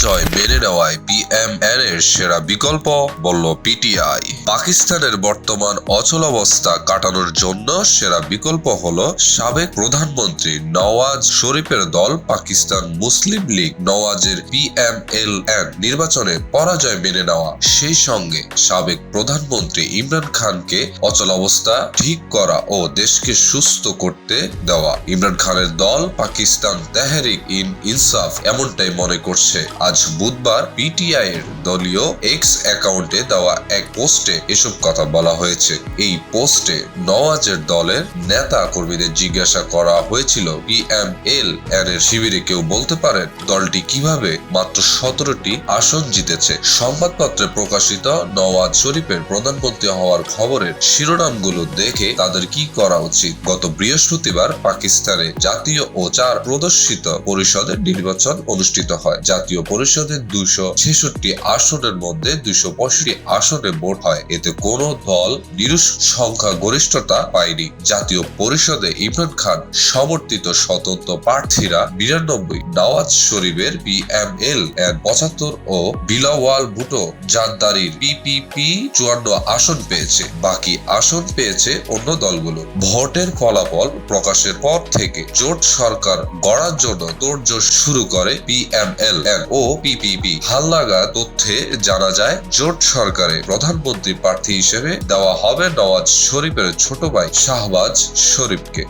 পরাজয় মেনে নেওয়ায় পিএমএল এর সেরা বিকল্প, বলল পিটিআই। পাকিস্তানের বর্তমান অচলাবস্থা কাটানোর জন্য সেরা বিকল্প হল সাবেক প্রধানমন্ত্রী নওয়াজ শরীফের দল পাকিস্তান মুসলিম লীগ নওয়াজের পিএমএল পিএমএলএন নির্বাচনে পরাজয় মেনে নেওয়া। সেই সঙ্গে সাবেক প্রধানমন্ত্রী ইমরান খানকে অচলাবস্থা ঠিক করা ও দেশকে সুস্থ করতে দেওয়া। ইমরান খানের দল পাকিস্তান তেহরিক ইন ইনসাফ এমনটাই মনে করছে। আজ বুধবার পিটিআই এর দলীয় এক্স অ্যাকাউন্টে দেওয়া এক পোস্টে এসব কথা বলা হয়েছে। এই পোস্টে নওয়াজের দলের নেতা কর্মীদের জিজ্ঞাসা করা হয়েছিল পিএমএল এর শিবিরে কেউ বলতে পারেন দলটি কীভাবে মাত্র সতেরোটি আসন জিতেছে? সংবাদপত্রে প্রকাশিত নওয়াজ শরীফের প্রধানমন্ত্রী হওয়ার খবরের শিরোনামগুলো দেখে তাদের কি করা উচিত? গত বৃহস্পতিবার পাকিস্তানে জাতীয় ও চার প্রদর্শিত পরিষদের নির্বাচন অনুষ্ঠিত হয়। জাতীয় পরিষদের দুশো ছেষট্টি আসনের মধ্যে দুইশো পঁয়ষট্টি আসনে ভোট হয়। এতে কোনো দল সংখ্যা গরিষ্ঠতা পায়নি। জাতীয় পরিষদে ইমরান খান সমর্থিত স্বতন্ত্র প্রার্থীরা বিরানব্বই, নওয়াজ শরীফের পি পিএমএল এর পঁচাত্তর ও বিলাওয়াল ভুটো জাদ্দারির পিপিপি চুয়ান্ন আসন পেয়েছে। বাকি আসন পেয়েছে অন্য দলগুলো। ভোটের ফলাফল প্রকাশের পর থেকে জোট সরকার গড়ার জন্য তোড়জোড় শুরু করে পিএমএল ও পিপিপি হাল্লাগা তথ্যে জানা যায়, জোট সরকারে প্রধানমন্ত্রী প্রার্থী হিসেবে দেওয়া হবে নওয়াজ শরীফের ছোট ভাই শাহবাজ শরীফকে।